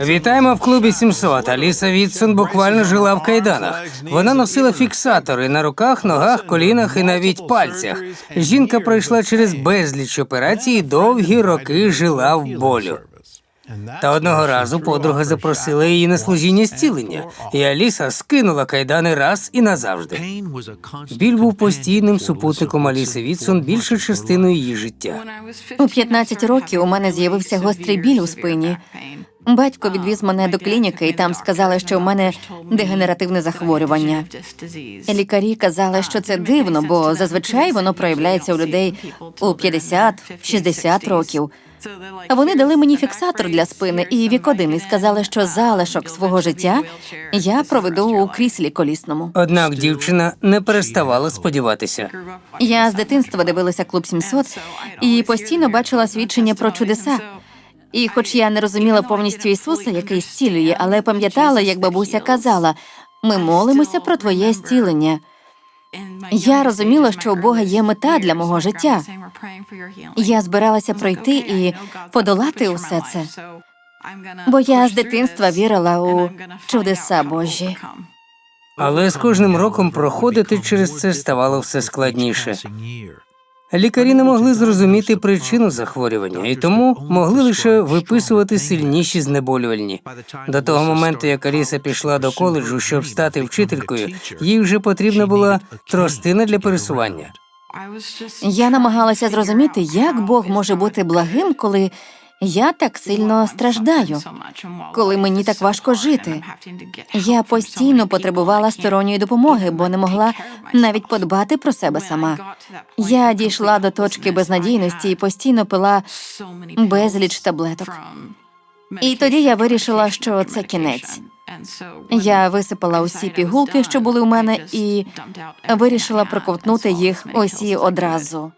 Вітаємо в клубі 700. Аліса Вітсон буквально жила в кайданах. Вона носила фіксатори на руках, ногах, колінах і навіть пальцях. Жінка пройшла через безліч операцій і довгі роки жила в болю. Та одного разу подруга запросила її на служіння зцілення, і Аліса скинула кайдани раз і назавжди. Біль був постійним супутником Аліси Вітсон більшу частину її життя. У 15 років у мене з'явився гострий біль у спині. Батько відвіз мене до клініки, і там сказали, що у мене дегенеративне захворювання. Лікарі казали, що це дивно, бо зазвичай воно проявляється у людей у 50-60 років. Вони дали мені фіксатор для спини і вікодин і сказали, що залишок свого життя я проведу у кріслі колісному. Однак дівчина не переставала сподіватися. Я з дитинства дивилася клуб 700 і постійно бачила свідчення про чудеса. І хоч я не розуміла повністю Ісуса, який зцілює, але пам'ятала, як бабуся казала: ми молимося про твоє зцілення. Я розуміла, що у Бога є мета для мого життя. Я збиралася пройти і подолати усе це, бо я з дитинства вірила у чудеса Божі. Але з кожним роком проходити через це ставало все складніше. Лікарі не могли зрозуміти причину захворювання і тому могли лише виписувати сильніші знеболювальні. До того моменту, як Аліса пішла до коледжу, щоб стати вчителькою, їй вже потрібна була тростина для пересування. Я намагалася зрозуміти, як Бог може бути благим, коли я так сильно страждаю, коли мені так важко жити. Я постійно потребувала сторонньої допомоги, бо не могла навіть подбати про себе сама. Я дійшла до точки безнадійності і постійно пила безліч таблеток. І тоді я вирішила, що це кінець. Я висипала усі пігулки, що були у мене, і вирішила проковтнути їх усі одразу.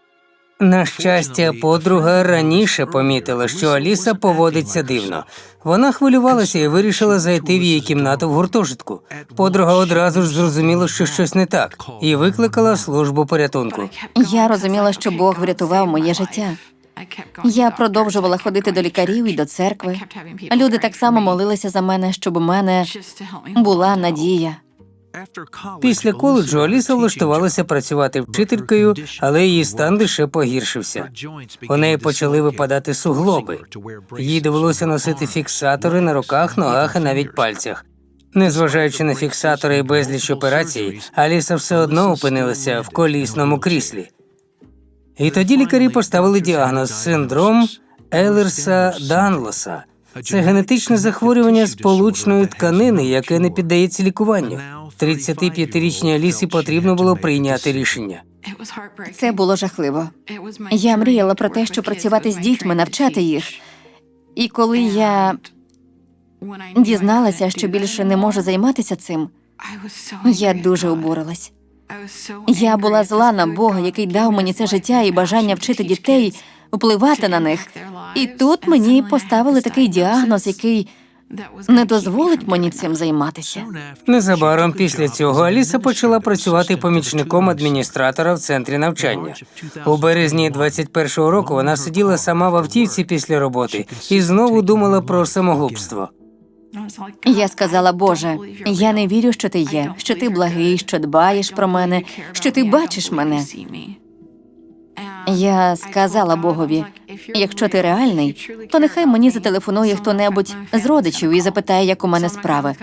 На щастя, подруга раніше помітила, що Аліса поводиться дивно. Вона хвилювалася і вирішила зайти в її кімнату в гуртожитку. Подруга одразу ж зрозуміла, що щось не так, і викликала службу порятунку. Я розуміла, що Бог врятував моє життя. Я продовжувала ходити до лікарів і до церкви. Люди так само молилися за мене, щоб у мене була надія. Після коледжу Аліса влаштувалася працювати вчителькою, але її стан лише погіршився. У неї почали випадати суглоби. Їй довелося носити фіксатори на руках, ногах і навіть пальцях. Незважаючи на фіксатори і безліч операцій, Аліса все одно опинилася в колісному кріслі. І тоді лікарі поставили діагноз синдром Елерса Данлоса. Це генетичне захворювання сполучної тканини, яке не піддається лікуванню. 35-річній Алісі потрібно було прийняти рішення. Це було жахливо. Я мріяла про те, що працювати з дітьми, навчати їх. І коли я дізналася, що більше не можу займатися цим, я дуже обурилась. Я була зла на Бога, який дав мені це життя і бажання вчити дітей, впливати на них. І тут мені поставили такий діагноз, який не дозволить мені цим займатися. Незабаром після цього Аліса почала працювати помічником адміністратора в центрі навчання. У березні 21-го року вона сиділа сама в автівці після роботи і знову думала про самогубство. Я сказала, Боже, я не вірю, що ти є, що ти благий, що дбаєш про мене, що ти бачиш мене. Я сказала Богові, якщо ти реальний, то нехай мені зателефонує хто-небудь з родичів і запитає, як у мене справи.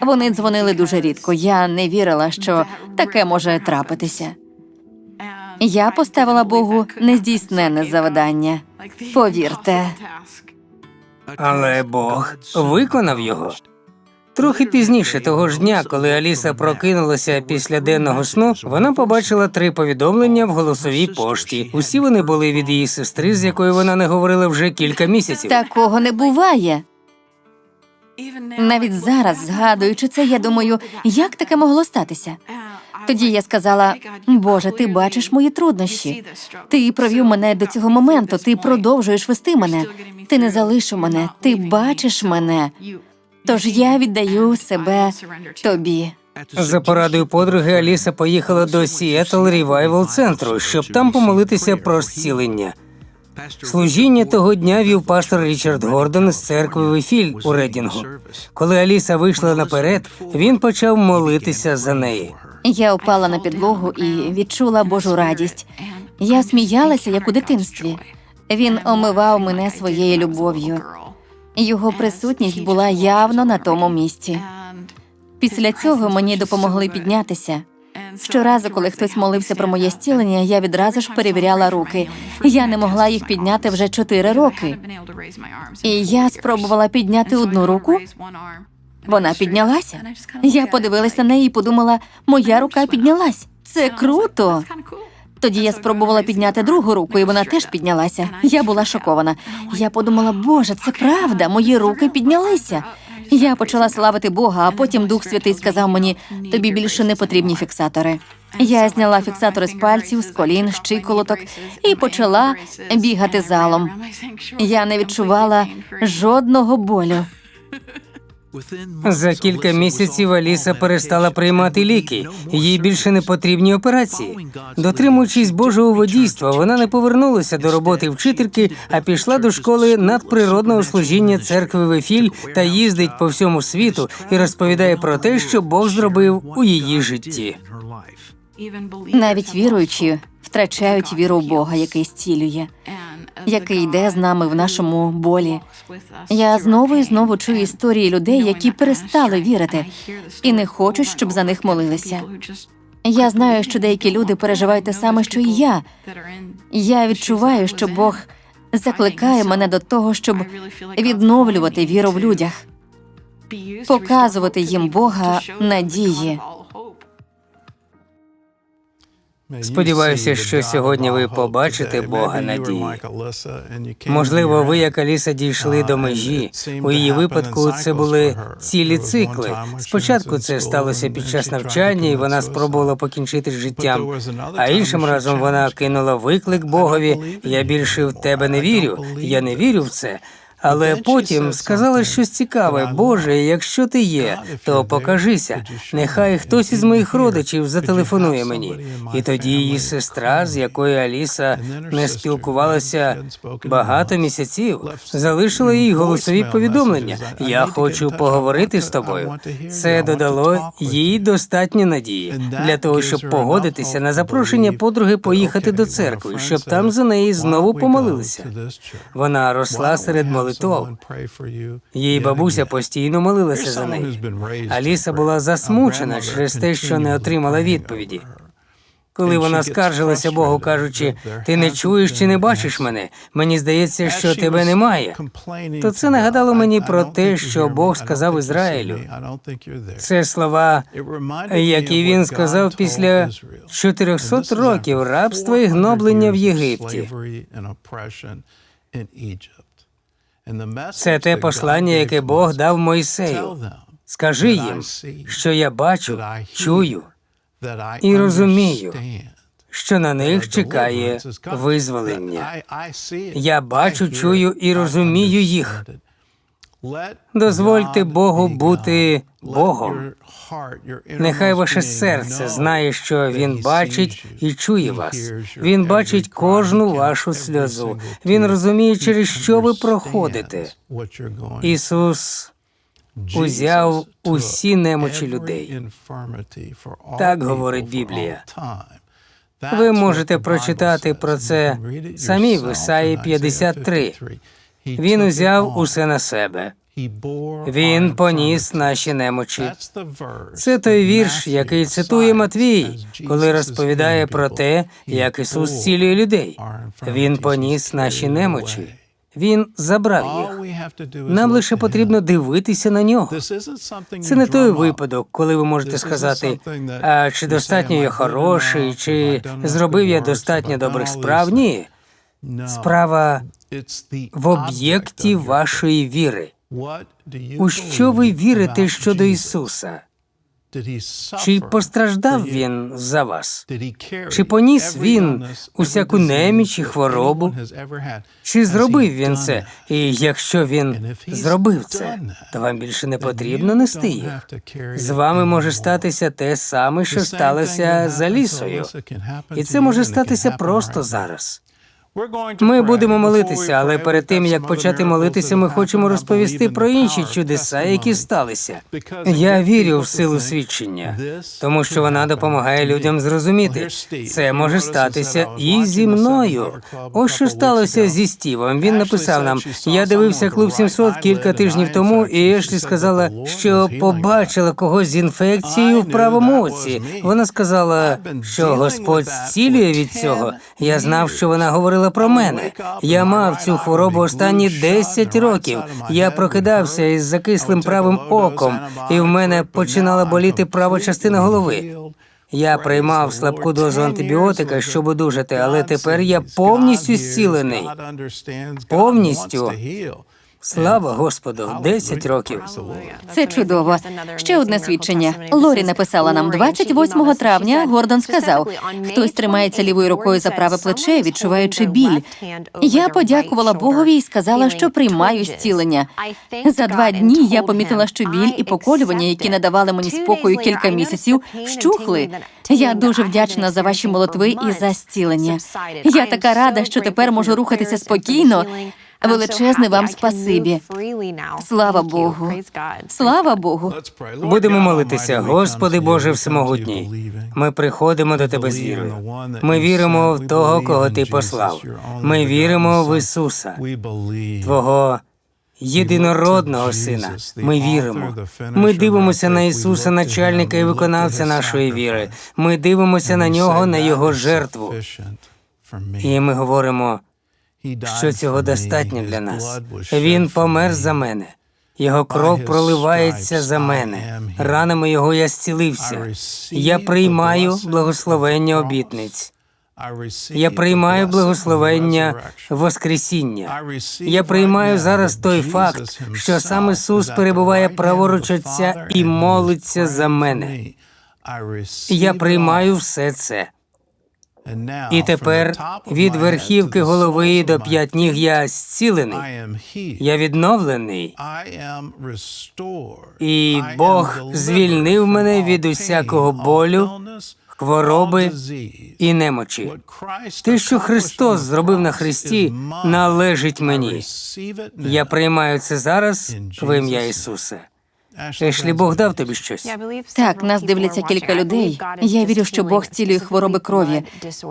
Вони дзвонили дуже рідко. Я не вірила, що таке може трапитися. Я поставила Богу нездійсненне завдання. Повірте. Але Бог виконав його. Трохи пізніше того ж дня, коли Аліса прокинулася після денного сну, вона побачила три повідомлення в голосовій пошті. Усі вони були від її сестри, з якою вона не говорила вже кілька місяців. Такого не буває. Навіть зараз, згадуючи це, я думаю, як таке могло статися? Тоді я сказала: Боже, ти бачиш мої труднощі. Ти провів мене до цього моменту. Ти продовжуєш вести мене. Ти не залишив мене. Ти бачиш мене. Тож я віддаю себе тобі. За порадою подруги Аліса поїхала до Seattle Revival центру, щоб там помолитися про зцілення. Служіння того дня вів пастор Річард Гордон з церкви Вефіль у Редінгу. Коли Аліса вийшла наперед, він почав молитися за неї. Я упала на підлогу і відчула Божу радість. Я сміялася, як у дитинстві. Він омивав мене своєю любов'ю. Його присутність була явно на тому місці. Після цього мені допомогли піднятися. Щоразу, коли хтось молився про моє зцілення, я відразу ж перевіряла руки. Я не могла їх підняти вже чотири роки. І я спробувала підняти одну руку. Вона піднялася. Я подивилася на неї і подумала, моя рука піднялась. Це круто. Тоді я спробувала підняти другу руку, і вона теж піднялася. Я була шокована. Я подумала, Боже, це правда, мої руки піднялися. Я почала славити Бога, а потім Дух Святий сказав мені: тобі більше не потрібні фіксатори. Я зняла фіксатори з пальців, з колін, з і почала бігати залом. Я не відчувала жодного болю. За кілька місяців Аліса перестала приймати ліки. Їй більше не потрібні операції. Дотримуючись Божого водійства, вона не повернулася до роботи вчительки, а пішла до школи надприродного служіння церкви Вефіль та їздить по всьому світу і розповідає про те, що Бог зробив у її житті. Навіть віруючі втрачають віру в Бога, який зцілює, який йде з нами в нашому болі. Я знову і знову чую історії людей, які перестали вірити і не хочуть, щоб за них молилися. Я знаю, що деякі люди переживають те саме, що і я. Я відчуваю, що Бог закликає мене до того, щоб відновлювати віру в людях, показувати їм Бога надії. Сподіваюся, що сьогодні ви побачите Бога надії. Можливо, ви, як Аліса, дійшли до межі. У її випадку це були цілі цикли. Спочатку це сталося під час навчання, і вона спробувала покінчити з життям. А іншим разом вона кинула виклик Богові. Я більше в тебе не вірю. Я не вірю в це. Але потім сказала щось цікаве. Боже, якщо ти є, то покажися. Нехай хтось із моїх родичів зателефонує мені. І тоді її сестра, з якою Аліса не спілкувалася багато місяців, залишила їй голосові повідомлення. Я хочу поговорити з тобою. Це додало їй достатньо надії для того, щоб погодитися на запрошення подруги поїхати до церкви, щоб там за неї знову помолилися. Вона росла серед молитов. Її бабуся постійно молилася за неї. Аліса була засмучена через те, що не отримала відповіді. Коли вона скаржилася Богу, кажучи, ти не чуєш чи не бачиш мене, мені здається, що тебе немає. То це нагадало мені про те, що Бог сказав Ізраїлю. Це слова, які він сказав після 400 років рабства і гноблення в Єгипті. Це те послання, яке Бог дав Мойсею. Скажи їм, що я бачу, чую і розумію, що на них чекає визволення. Я бачу, чую і розумію їх. Дозвольте Богу бути Богом. Нехай ваше серце знає, що він бачить і чує вас. Він бачить кожну вашу сльозу. Він розуміє, через що ви проходите. Ісус узяв усі немочі людей. Так говорить Біблія. Ви можете прочитати про це самі в Ісаї 53. Він узяв усе на себе. Він поніс наші немочі. Це той вірш, який цитує Матвій, коли розповідає про те, як Ісус зцілює людей. Він поніс наші немочі. Він забрав їх. Нам лише потрібно дивитися на нього. Це не той випадок, коли ви можете сказати, а чи достатньо я хороший, чи зробив я достатньо добрих справ? Ні. Справа в об'єкті вашої віри. У що ви вірите щодо Ісуса? Чи постраждав Він за вас? Чи поніс він усяку неміч і хворобу? Чи зробив він це? І якщо він зробив це, то вам більше не потрібно нести їх. З вами може статися те саме, що сталося за лісою, і це може статися просто зараз. Ми будемо молитися, але перед тим як почати молитися, ми хочемо розповісти про інші чудеса, які сталися. Я вірю в силу свідчення, тому що вона допомагає людям зрозуміти. Це може статися і зі мною. Ось що сталося зі Стівом. Він написав нам: я дивився клуб 700 кілька тижнів тому, і Ешлі сказала, що побачила когось з інфекцією в правому оці. Вона сказала, що Господь зцілює від цього. Я знав, що вона говорила про мене. Я мав цю хворобу останні 10 років. Я прокидався із закислим правим оком, і в мене починала боліти права частина голови. Я приймав слабку дозу антибіотика, щоб одужати, але тепер я повністю зцілений. Повністю. Слава Господу, 10 років. Це чудово. Ще одне свідчення. Лорі написала нам 28 травня. Гордон сказав: хтось тримається лівою рукою за праве плече, відчуваючи біль. Я подякувала Богові і сказала, що приймаю зцілення. За два дні я помітила, що біль і поколювання, які надавали мені спокою кілька місяців, вщухли. Я дуже вдячна за ваші молитви і за зцілення. Я така рада, що тепер можу рухатися спокійно. Величезне вам спасибі. Слава Богу. Слава Богу. Будемо молитися, Господи Боже Всемогутній. Ми приходимо до Тебе з вірою. Ми віримо в того, кого Ти послав. Ми віримо в Ісуса, Твого єдинородного Сина. Ми віримо. Ми дивимося на Ісуса, начальника і виконавця нашої віри. Ми дивимося на нього, на його жертву. І ми говоримо, що цього достатньо для нас. Він помер за мене. Його кров проливається за мене. Ранами його я зцілився. Я приймаю благословення обітниць. Я приймаю благословення Воскресіння. Я приймаю зараз той факт, що сам Ісус перебуває праворуч Отця і молиться за мене. Я приймаю все це. І тепер від верхівки голови до п'ять ніг я зцілений. Я відновлений, і Бог звільнив мене від усякого болю, хвороби і немочі. Те, що Христос зробив на Христі, належить мені. Я приймаю це зараз в ім'я Ісуса. Ешлі, Бог дав тобі щось. Так, нас дивляться кілька людей. Я вірю, що Бог зцілює хвороби крові.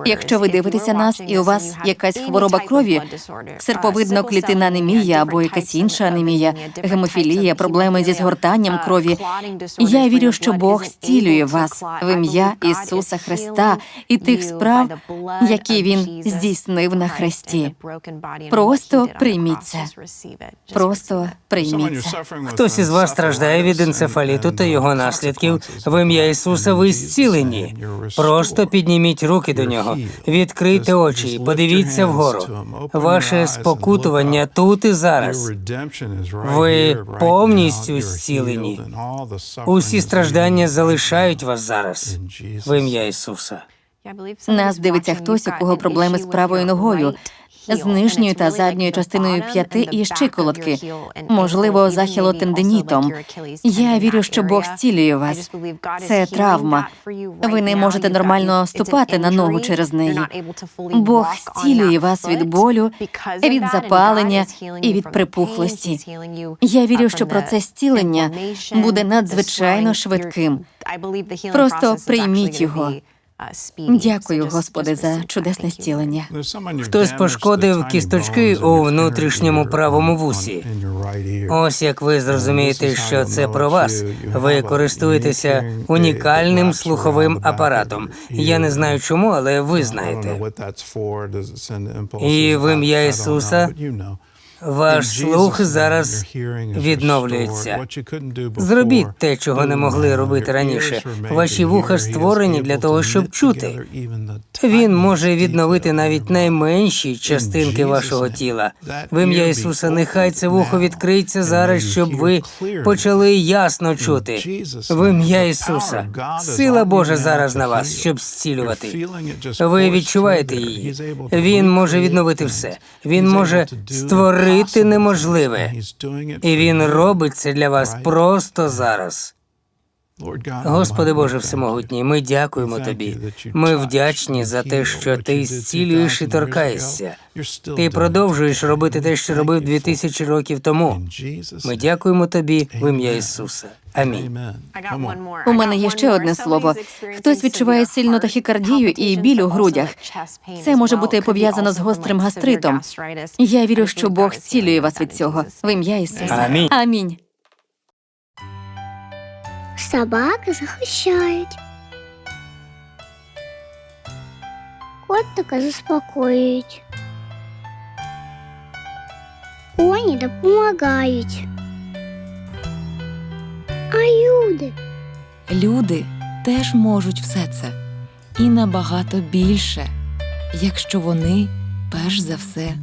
Якщо ви дивитеся нас і у вас якась хвороба крові, серповидно клітина анемія або якась інша анемія, гемофілія, проблеми зі згортанням крові. Я вірю, що Бог зцілює вас в ім'я Ісуса Христа і тих справ, які Він здійснив на хресті. Просто прийміть це. Просто прийміть це. Хтось із вас страждає від енцефаліту та його наслідків. В ім'я Ісуса ви зцілені. Просто підніміть руки до нього, відкрийте очі, подивіться вгору. Ваше спокутування тут і зараз. Ви повністю зцілені. Усі страждання залишають вас зараз. В ім'я Ісуса. Нас дивиться хтось, у кого проблеми з правою ногою, з нижньою та задньою частиною п'яти і щиколотки, можливо, захилотендинітом. Я вірю, що Бог зцілює вас. Це травма. Ви не можете нормально ступати на ногу через неї. Бог зцілює вас від болю, від запалення і від припухлості. Я вірю, що процес зцілення буде надзвичайно швидким. Просто прийміть його. Дякую, Господи, за чудесне зцілення. Хтось пошкодив кісточки у внутрішньому правому вусі. Ось як ви зрозумієте, що це про вас. Ви користуєтеся унікальним слуховим апаратом. Я не знаю чому, але ви знаєте. І в ім'я Ісуса Ваш слух зараз відновлюється. Зробіть те, чого не могли робити раніше. Ваші вуха створені для того, щоб чути. Він може відновити навіть найменші частинки вашого тіла. В ім'я Ісуса, нехай це вухо відкриється зараз, щоб ви почали ясно чути. В ім'я Ісуса, сила Божа зараз на вас, щоб зцілювати. Ви відчуваєте її. Він може відновити все. Він може створити неможливе. І він робить це для вас просто зараз. Господи Боже Всемогутній, ми дякуємо тобі. Ми вдячні за те, що ти зцілюєш і торкаєшся. Ти продовжуєш робити те, що робив дві тисячі років тому. Ми дякуємо тобі в ім'я Ісуса. Амінь. У мене є ще одне слово. Хтось відчуває сильну тахікардію і біль у грудях. Це може бути пов'язано з гострим гастритом. Я вірю, що Бог зцілює вас від цього. В ім'я Ісуса. Амінь. Амінь. Собаки захищають. Котика заспокоюють. Коні допомагають. А люди Люди теж можуть все це і набагато більше, якщо вони перш за все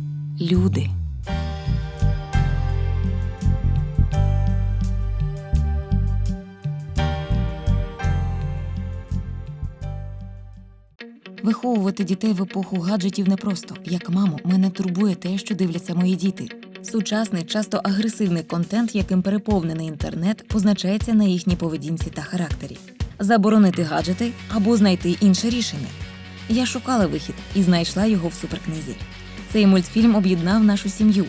люди. Виховувати дітей в епоху гаджетів непросто. Як маму, мене турбує те, що дивляться мої діти. Сучасний, часто агресивний контент, яким переповнений інтернет, позначається на їхній поведінці та характері. Заборонити гаджети або знайти інше рішення. Я шукала вихід і знайшла його в суперкнизі. Цей мультфільм об'єднав нашу сім'ю.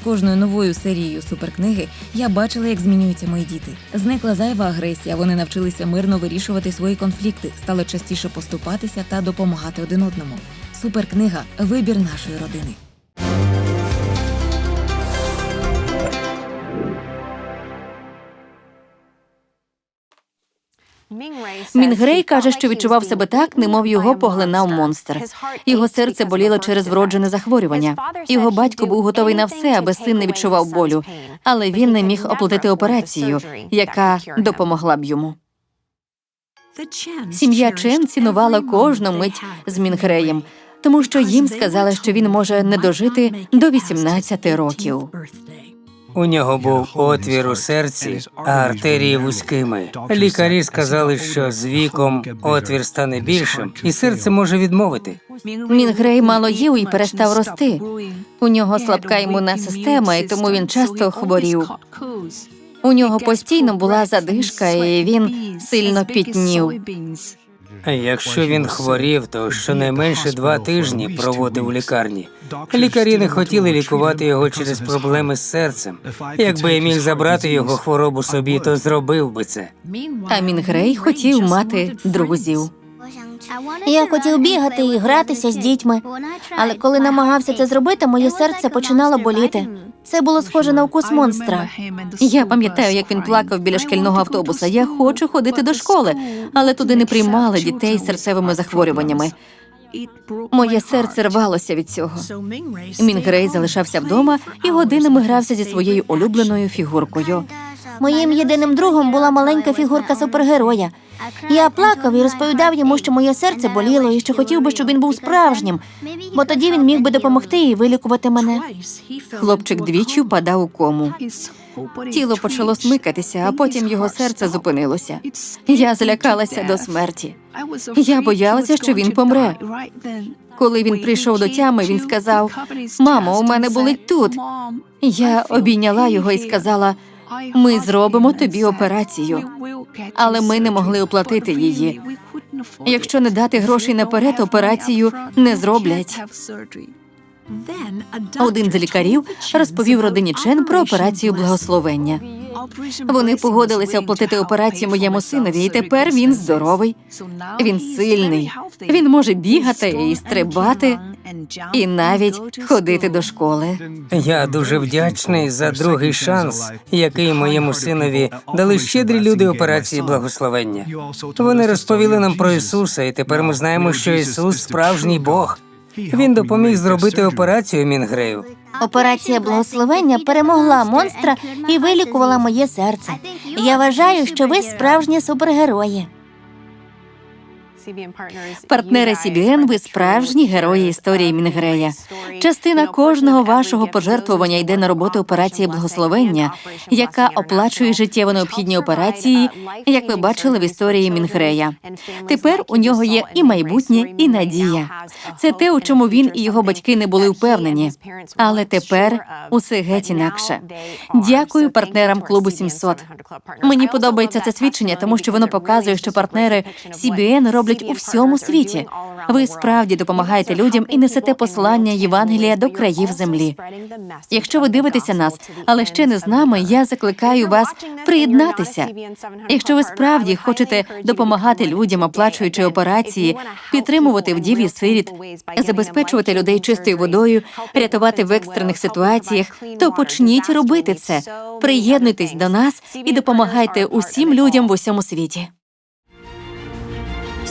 З кожною новою серією суперкниги я бачила, як змінюються мої діти. Зникла зайва агресія. Вони навчилися мирно вирішувати свої конфлікти, стали частіше поступатися та допомагати один одному. Суперкнига вибір нашої родини. Мінгрей каже, що відчував себе так, немов його поглинав монстр. Його серце боліло через вроджене захворювання. Його батько був готовий на все, аби син не відчував болю, але він не міг оплатити операцію, яка допомогла б йому. Сім'я Чен цінувала кожну мить з Мінгреєм, тому що їм сказали, що він може не дожити до 18 років. У нього був отвір у серці, а артерії вузькими. Лікарі сказали, що з віком отвір стане більшим, і серце може відмовити. Мінгрей мало їв і перестав рости. У нього слабка імунна система, і тому він часто хворів. У нього постійно була задишка, і він сильно пітнів. Якщо він хворів, то щонайменше два тижні проводив у лікарні. Лікарі не хотіли лікувати його через проблеми з серцем. Якби я міг забрати його хворобу собі, то зробив би це. А Мінгрей хотів мати друзів. Я хотів бігати і гратися з дітьми, але коли намагався це зробити, моє серце починало боліти. Це було схоже на укус монстра. Я пам'ятаю, як він плакав біля шкільного автобуса. Я хочу ходити до школи, але туди не приймали дітей з серцевими захворюваннями. Моє серце рвалося від цього. Мінгрей залишався вдома і годинами грався зі своєю улюбленою фігуркою. Моїм єдиним другом була маленька фігурка супергероя. Я плакав і розповідав йому, що моє серце боліло і що хотів би, щоб він був справжнім, бо тоді він міг би допомогти і вилікувати мене. Хлопчик двічі впадав у кому. Тіло почало смикатися, а потім його серце зупинилося. Я злякалася до смерті. Я боялася, що він помре. Коли він прийшов до тями, він сказав: Мамо, у мене болить тут. Я обійняла його і сказала: Ми зробимо тобі операцію, але ми не могли оплатити її. Якщо не дати грошей наперед, операцію не зроблять. Один з лікарів розповів родині Чен про операцію благословення. Вони погодилися оплатити операцію моєму синові, і тепер він здоровий. Він сильний. Він може бігати і стрибати, і навіть ходити до школи. Я дуже вдячний за другий шанс, який моєму синові дали щедрі люди операції благословення. Вони розповіли нам про Ісуса, і тепер ми знаємо, що Ісус справжній Бог. Він допоміг зробити операцію Мінгрею. Операція благословення перемогла монстра і вилікувала моє серце. Я вважаю, що ви справжні супергерої. Партнери CBN, ви справжні герої історії Мінгрея. Частина кожного вашого пожертвування йде на роботу операції благословення, яка оплачує життєво необхідні операції, як ви бачили в історії Мінхрея. Тепер у нього є і майбутнє, і надія. Це те, у чому він і його батьки не були впевнені. Але тепер усе геть інакше. Дякую партнерам клубу 700. Мені подобається це свідчення, тому що воно показує, що партнери CBN роблять у всьому світі. Ви справді допомагаєте людям і несете послання Євангелія до країв землі. Якщо ви дивитеся нас, але ще не з нами, я закликаю вас приєднатися. Якщо ви справді хочете допомагати людям, оплачуючи операції, підтримувати вдів і сиріт, забезпечувати людей чистою водою, рятувати в екстрених ситуаціях, то почніть робити це. Приєднуйтесь до нас і допомагайте усім людям в усьому світі.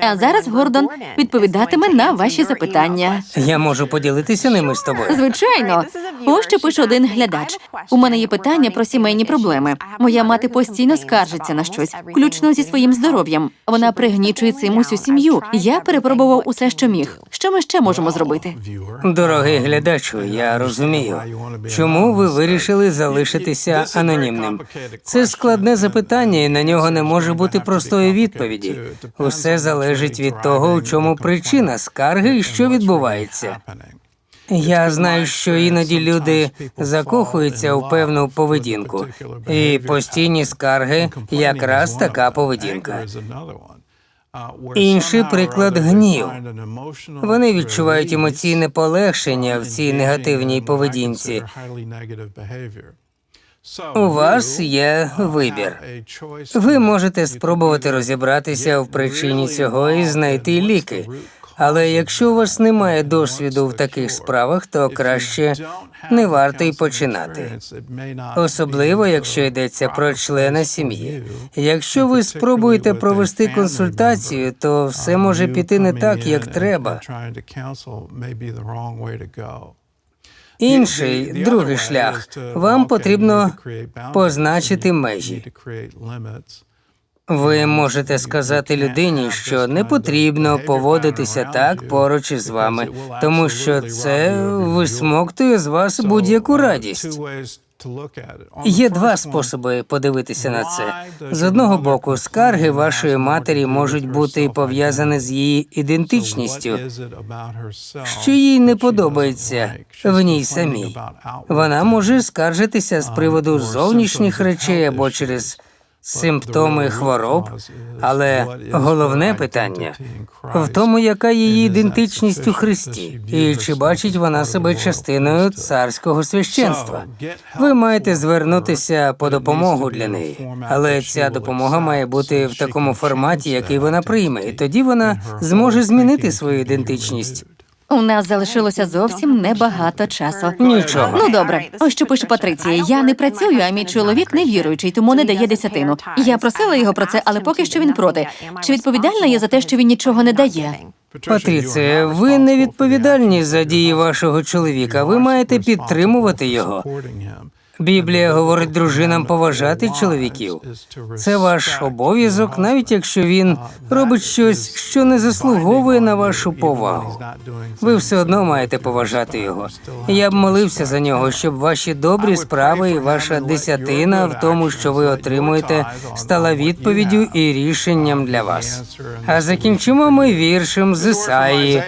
А зараз Гордон відповідатиме на ваші запитання. Я можу поділитися ними з тобою. Звичайно, ось що пише один глядач. У мене є питання про сімейні проблеми. Моя мати постійно скаржиться на щось, включно зі своїм здоров'ям. Вона пригнічує цим усю сім'ю. Я перепробував усе, що міг. Що ми ще можемо зробити? Дорогий глядачу, я розумію, чому ви вирішили залишитися анонімним. Це складне запитання, і на нього не може бути простої відповіді. Усе залежить від того, у чому причина скарги і що відбувається. Я знаю, що іноді люди закохуються у певну поведінку, і постійні скарги якраз така поведінка. Інший приклад гнів. Вони відчувають емоційне полегшення в цій негативній поведінці. У вас є вибір. Ви можете спробувати розібратися в причині цього і знайти ліки. Але якщо у вас немає досвіду в таких справах, то краще не варто й починати. Особливо, якщо йдеться про члена сім'ї. Якщо ви спробуєте провести консультацію, то все може піти не так, як треба. Інший другий шлях вам потрібно позначити межі. Ви можете сказати людині, що не потрібно поводитися так поруч із вами, тому що це висмоктує з вас будь-яку радість. Є два способи подивитися на це. З одного боку, скарги вашої матері можуть бути пов'язані з її ідентичністю, що їй не подобається в ній самій. Вона може скаржитися з приводу зовнішніх речей або через симптоми хвороб, але головне питання в тому, яка її ідентичність у Христі, і чи бачить вона себе частиною царського священства. Ви маєте звернутися по допомогу для неї, але ця допомога має бути в такому форматі, який вона прийме, і тоді вона зможе змінити свою ідентичність. У нас залишилося зовсім небагато часу. Нічого. Ну добре, ось що пише Патриція. Я не працюю, а мій чоловік не віруючий, тому не дає десятину. Я просила його про це, але поки що він проти. Чи відповідальна я за те, що він нічого не дає? Патріція, ви не відповідальні за дії вашого чоловіка. Ви маєте підтримувати його. Біблія говорить дружинам поважати чоловіків. Це ваш обов'язок, навіть якщо він робить щось, що не заслуговує на вашу повагу. Ви все одно маєте поважати його. Я б молився за нього, щоб ваші добрі справи і ваша десятина в тому, що ви отримуєте, стала відповіддю і рішенням для вас. А закінчимо ми віршем з Ісаї.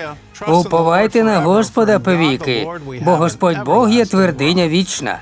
Уповайте на Господа повіки, бо Господь Бог є твердиня вічна.